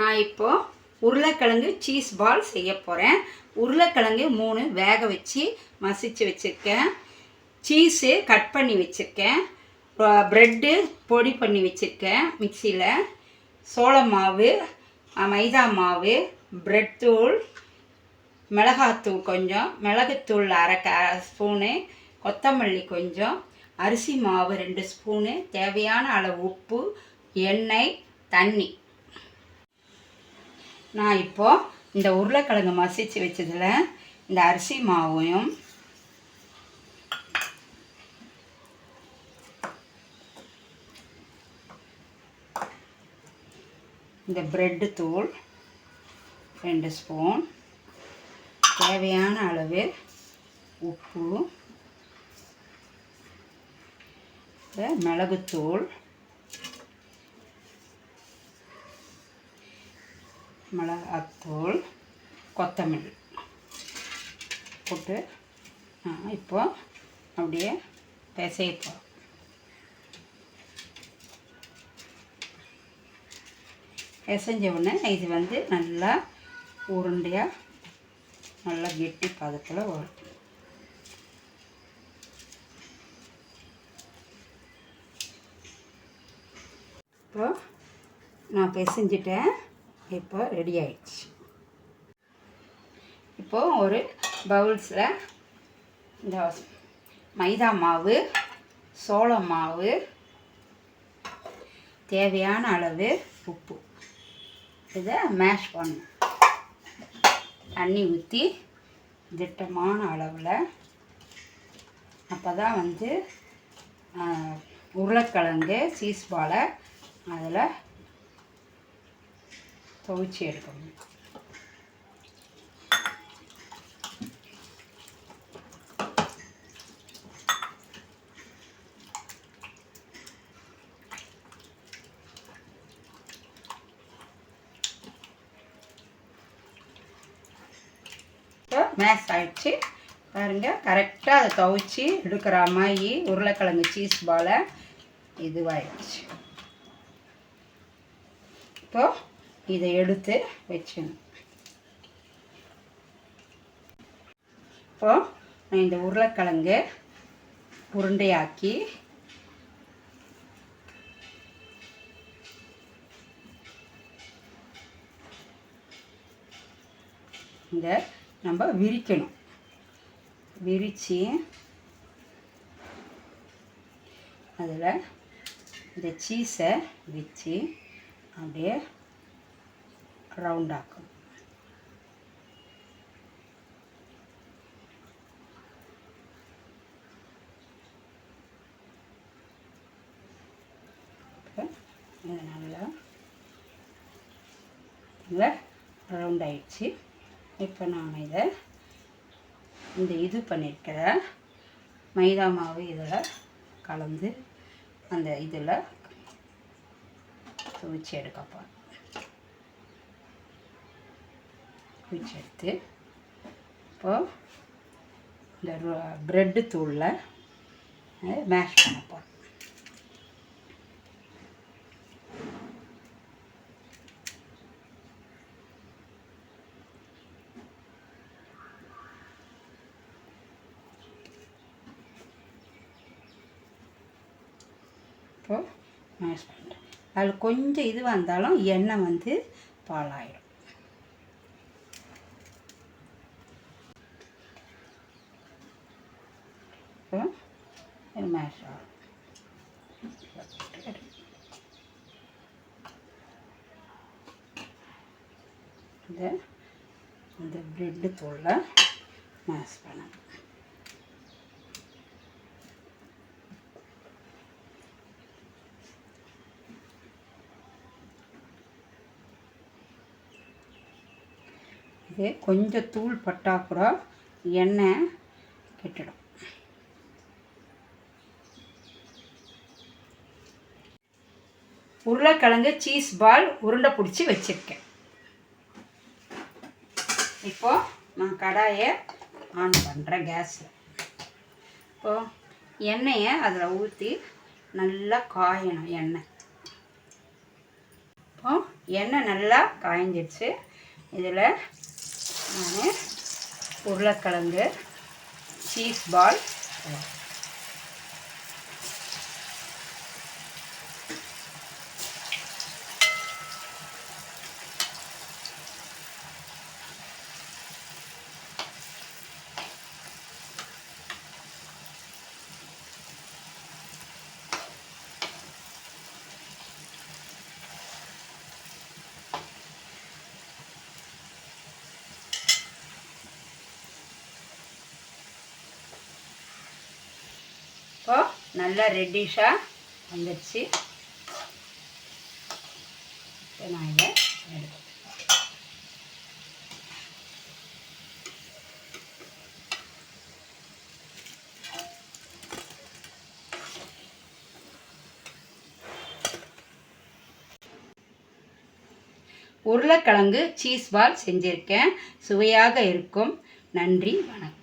நான் இப்போது உருளைக்கிழங்கு சீஸ் பால் செய்ய போகிறேன் உருளைக்கிழங்கு மூணு வேக வச்சு மசிச்சு வச்சுருக்கேன். சீஸு கட் பண்ணி வச்சுருக்கேன். ப்ரெட்டு பொடி பண்ணி வச்சுருக்கேன் மிக்சியில். சோள மாவு மைதா மாவு ப்ரெட் தூள் மிளகாத்தூள் கொஞ்சம் மிளகுத்தூள் அரை க ஸ்பூனு கொத்தமல்லி கொஞ்சம் அரிசி மாவு ரெண்டு ஸ்பூனு தேவையான அளவு உப்பு எண்ணெய் தண்ணி. நான் இப்போது இந்த உருளைக்கிழங்கு மசிச்சு வச்சதில் இந்த அரிசி மாவையும் இந்த பிரெட்டு தூள் ரெண்டு ஸ்பூன் தேவையான அளவு உப்பு மிளகுத்தூள் மிளகாத்தூள் கொத்தமல்லி போட்டு நான் இப்போ அப்படியே பிசைப்போம் பிசைஞ்ச உடனே இது வந்து நல்லா உருண்டையாக நல்லா கெட்டி பதத்தில் வரும் இப்போ நான் பிசைஞ்சிட்டேன். இப்போ ரெடி ஆயிடுச்சு. இப்போ ஒரு பவுல்ஸில் இந்த மைதா மாவு சோள மாவு தேவையான அளவு உப்பு. இதை மேஷ் பண்ணும் தண்ணி ஊற்றி திட்டமான அளவில் அப்போ தான் வந்து உருளைக்கிழங்கு சீஸ் பாலை அதில் துவச்சி எடுக்கணும். இப்போ மேஷ் ஆயிடுச்சு. பாருங்க கரெக்டாக அதை துவைச்சி எடுக்கிற மாதிரி உருளைக்கிழங்கு சீஸ் பாலை இதுவாயிடுச்சு. இப்போது இதை எடுத்து வச்சிடணும். இப்போ நான் இந்த உருளைக்கிழங்கு உருண்டையாக்கி இந்த நம்ம விரிக்கணும். விரித்து அதில் இந்த சீஸை வச்சு அப்படியே ரவுண்ட் ஆக்கணும் இது நல்லா நல்லா ரவுண்ட் ஆயிடுச்சு இப்போ நான் இதை இந்த இது பண்ணியிருக்கிற மைதா மாவு இதில் கலந்து அந்த இதில் துவைச்சி எடுக்கப்போம் போகிறேன் எடுத்து இப்போது இந்த ப்ரெட்டு தூளில் மேஷ் பண்ண போகிறோம் இப்போது மேஷ் பண்ணுறேன் அதில் கொஞ்சம் இது வந்தாலும் எண்ணெய் வந்து பாலாயிடும் இப்போ மேஷ் ஆகும் இதை இந்த ப்ரெட்டு தூளில் மேஷ் பண்ணணும். இது கொஞ்சம் தூள் பட்டா கூட எண்ணெய் கெட்டுடும். உருளைக்கிழங்கு சீஸ் பால் உருண்டை பிடிச்சி வச்சுருக்கேன். இப்போ நான் கடாயை ஆன் பண்ணுறேன் கேஸில் இப்போ எண்ணெயை அதில் ஊற்றி நல்லா காயணும் எண்ணெய். இப்போ எண்ணெய் நல்லா காய்ஞ்சிடுச்சு இதில் நான் உருளைக்கிழங்கு சீஸ் பால் இப்போ நல்லா ரெட்டிஷாக வந்துடுச்சு. இப்போ நான் இதை எடுத்து உருளைக்கிழங்கு சீஸ் பால் செஞ்சுருக்கேன். சுவையாக இருக்கும். நன்றி வணக்கம்.